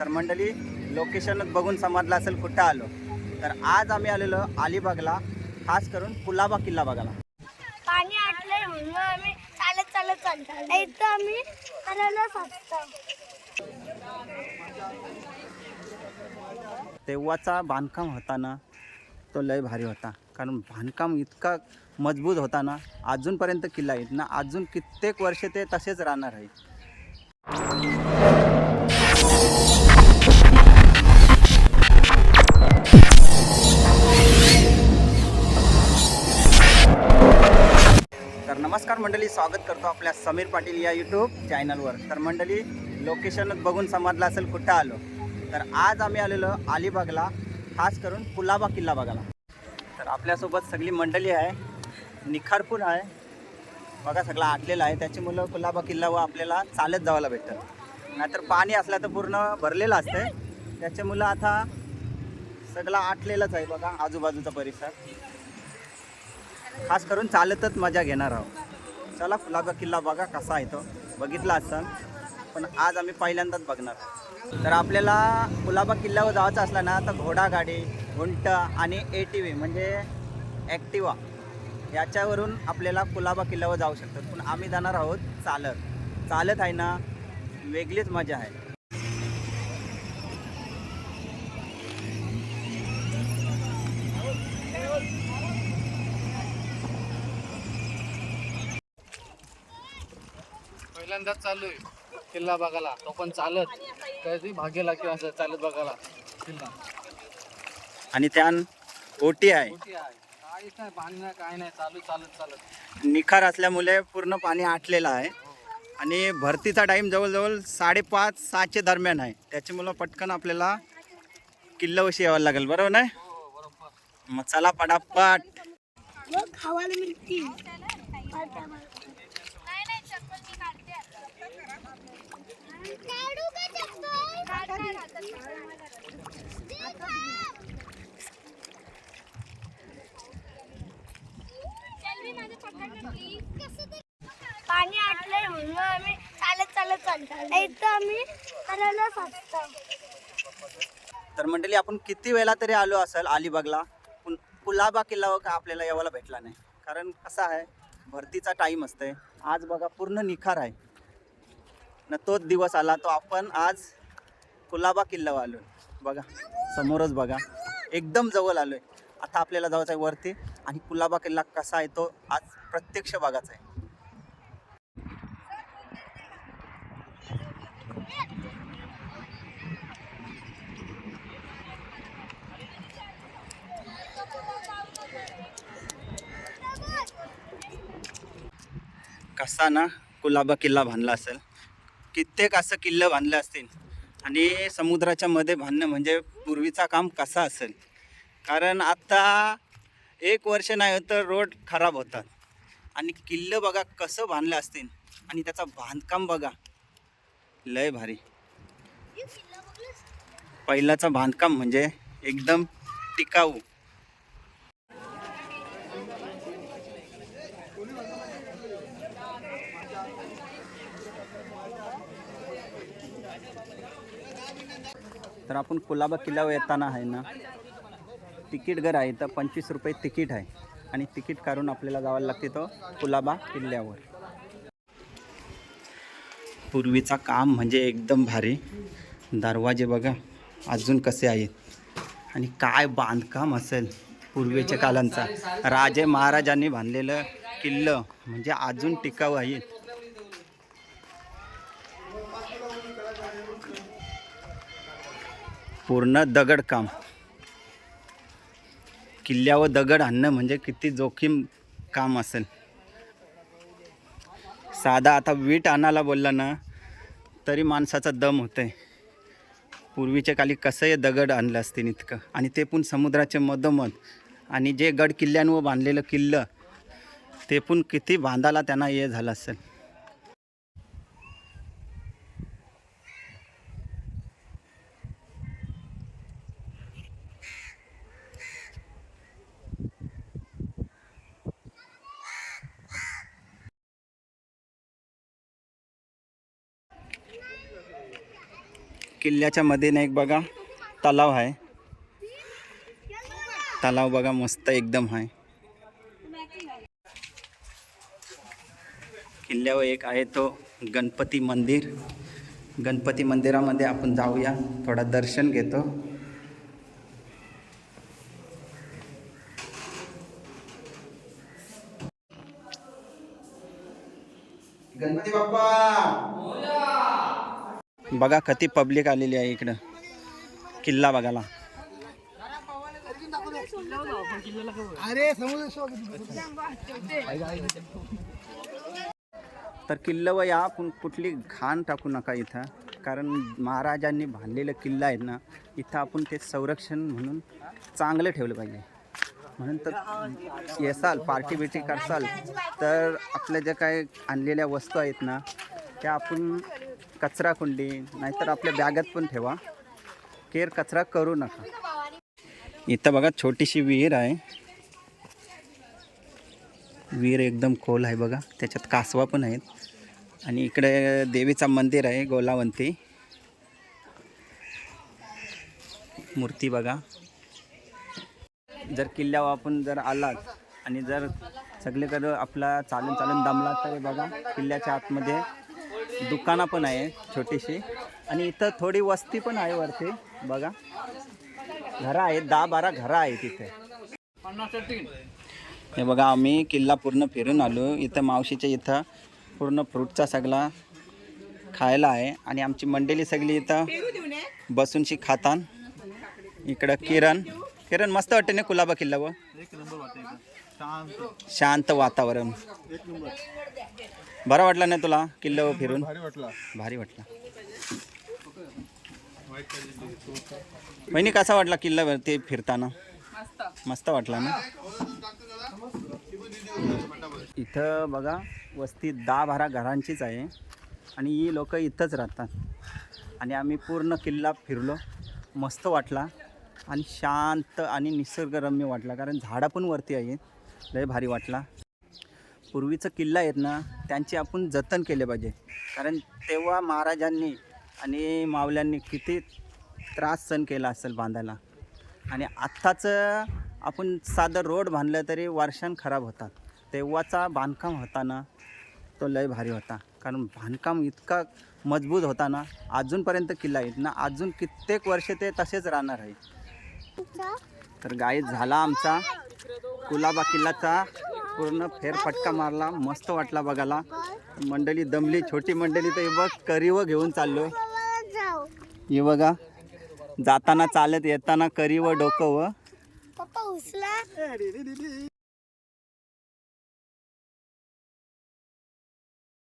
तर मंडळी लोकेशन बघून समजलं असेल कुठं आलो. तर आज आम्ही आलेलो अलिबागला खास करून कुलाबा किल्ला बघायला. पाणी आटलंय म्हणून आम्ही चालत चालत चालतो इथं आम्ही असतो तेव्हाचा बांधकाम होता ना तो लय भारी होता. कारण बांधकाम इतका मजबूत होता ना अजूनपर्यंत किल्ला आहेत ना अजून कित्येक वर्ष ते तसेच राहणार आहे. मंडळी स्वागत करतो आपल्या समीर पाटील या यूट्यूब चॅनलवर तर मंडळी लोकेशनच बघून समजलं असेल कुठं आलो. तर आज आम्ही आलेलो अलिबागला खास करून कुलाबा किल्ला बघायला. तर आपल्यासोबत सगळी मंडळी आहे निखारपूर आहे. बघा सगळा आटलेला आहे. त्याची मुलं कुलाबा किल्ला व आपल्याला चालत जावायला भेटतं नाहीतर पाणी असलं तर पूर्ण भरलेलं असते त्याचे मुलं आता सगळा आटलेलंच आहे बघा आजूबाजूचा परिसर. खास करून चालतच मजा घेणार आहोत. चला फुलाबा किल्ला बघा कसा आहे तो. बघितला असाल. पण आज आम्ही पहिल्यांदाच बघणार. तर आपल्याला कुलाबा किल्ल्यावर जायचं असला ना तर घोडागाडी उंट आणि ए टी व्ही म्हणजे ॲक्टिवा याच्यावरून आपल्याला कुलाबा किल्ल्यावर जाऊ शकतात पण आम्ही जाणार आहोत चालत. चालत आहे ना वेगळीच मजा आहे. पहिल्यांदाच चालू आहे. किल्ला बघायला. तो पण चालत. कधी भागेला किंवा असं चालत बघायला. किल्ला. आणि त्यान ओटी आहे. मोठी आहे. काहीच नाही पाणी नाही काय नाही. चालू चालत चालत. निखार असल्यामुळे पूर्ण पाणी आटलेलं आहे. आणि भरतीचा टाईम जवळजवळ साडेपाच सहाचे दरम्यान आहे. त्याच्यामुळं पटकन आपल्याला किल्ल्यावशी यावं लागेल. बरोबर नाही? हो बरोबर. मग चला पटापट. खावायला मिळतील. पाणी आटलंय म्हणून आम्ही चालत चालत चालतो इथं आम्ही करायला असतो तर मंडळी आपण किती वेळा तरी आलो असेल अलिबागला पण कुलाबा किल्ल्यावर का आपल्याला यावायला भेटला नाही? कारण कसं आहे भरतीचा टाईम असतंय. आज बघा पूर्ण निखार आहे. न तोच दिवस आला तो आपण आज कुलाबा किल्ल्यावर आलो बघा समोरच बघा. एकदम जवळ आलो आहे आता आपल्याला जायचं आहे वरती आणि कुलाबा किल्ला कसा आहे तो आज प्रत्यक्ष बघायचा आहे. कसा ना कुलाबा किल्ला बांधला असेल. कित्येक असं किल्लं बांधलं असतील. आणि समुद्राच्या मध्ये बांधणं म्हणजे पूर्वीचा काम कसा असेल? कारण आत्ता एक वर्ष नाही तर रोड खराब होतात. आणि किल्लं बघा कसं बांधलं असतील. आणि त्याचा बांधकाम बघा. लय भारी. पहिलाचा बांधकाम म्हणजे एकदम टिकाऊ. तर आपण कुलाबा किल्ल्यावर येताना आहे ना तिकीट घर आहे तर पंचवीस रुपये तिकीट आहे. आणि तिकीट काढून आपल्याला जावं लागते तो कुलाबा किल्ल्यावर. पूर्वीचा काम म्हणजे एकदम भारी. दरवाजे बघा अजून कसे आहेत. आणि काय बांधकाम असेल पूर्वीच्या कालांचा. राजे महाराजांनी बांधलेलं किल्लं म्हणजे अजून टिकाऊ आहेत पूर्ण दगड काम. किल्ल्यावर दगड आणणं म्हणजे किती जोखीम काम असेल. साधा आता वीट आणायला बोलला ना तरी माणसाचा दम होतंय. पूर्वीच्या काली कसंही दगड आणलं असते इतकं. आणि ते पण समुद्राचे मधोमध. आणि जे गड किल्ल्यांवर बांधलेलं किल्लं ते पण किती बांधायला त्यांना हे झालं असेल. किल्ल्याच्या मध्ये ना एक बघा तलाव आहे. तलाव बघा मस्त एकदम आहे. किल्ल्यावर एक आहे तो गणपती मंदिर. गणपती मंदिरामध्ये आपण जाऊया थोडा दर्शन घेतो. गणपती बाप्पा! बघा किती पब्लिक आलेली आहे इकडं. किल्ला बघायला. तर किल्ल्यावर या पण कुठली घाण टाकू नका इथं. कारण महाराजांनी बांधलेलं किल्ला आहे ना इथं आपण ते संरक्षण म्हणून चांगलं ठेवलं पाहिजे. म्हणून तर येसाल पार्टी बिर्टी करसाल. तर आपल्या ज्या काय आणलेल्या वस्तू आहेत ना त्या आपण कचरा कुंडी नाहीतर आपल्या बॅगात पण ठेवा. केर कचरा करू नका. इथं बघा छोटीशी विहीर आहे. विहीर एकदम खोल आहे बघा. त्याच्यात कासवा पण आहेत. आणि इकडे देवीचा मंदिर आहे गोलावंती. मूर्ती बघा. जर किल्ल्यावर आपण जर आलात आणि जर सगळीकडं आपला चालून चालून दमला तर बघा किल्ल्याच्या आतमध्ये दुकानं पण आहे छोटीशी. आणि इथं थोडी वस्ती पण आहे वरती बघा. घरं आहेत दहा बारा घरं आहेत इथे. हे बघा आम्ही किल्ला पूर्ण फिरून आलो. इथं मावशीच्या इथं पूर्ण फ्रूटचा सगळा खायला आहे. आणि आमची मंडळी सगळी इथं बसूनशी खातान. इकडं किरण. किरण मस्त वाटते ना कुलाबा किल्ला व? शांत वातावरण. बरं वाटलं ना तुला किल्ल्यावर फिरून? भारी वाटला. भारी वाटला. बहिणी कसा वाटला किल्ल्यावर ते फिरताना? मस्त वाटला ना? इथं बघा वस्ती दहा बारा घरांचीच आहे. आणि ही लोक इथंच राहतात. आणि आम्ही पूर्ण किल्ला फिरलो. मस्त वाटला. आणि शांत आणि निसर्गरम्य वाटला. कारण झाडं पण वरती आहेत. लय भारी वाटला. पूर्वीचं किल्ला आहेत ना त्यांचे आपण जतन केले पाहिजे. कारण तेव्हा महाराजांनी आणि मावल्यांनी किती त्रास सहन केला असेल बांधायला. आणि आत्ताचं आपण साधं रोड बांधलं तरी वर्षान खराब होतात. तेव्हाचा बांधकाम होता ना तो लय भारी होता. कारण बांधकाम इतका मजबूत होता ना अजूनपर्यंत किल्ला आहेत ना अजून कित्येक वर्ष ते तसेच राहणार आहे. तर गाईत झाला आमचा कुलाबा किल्ल्याचा पूर्ण फेरफटका मारला मस्त वाटला बघायला. मंडळी दमली छोटी मंडळी तर हे बघ करीव घेऊन चाललो हे बघा जाताना चालत येताना करी व डोकं व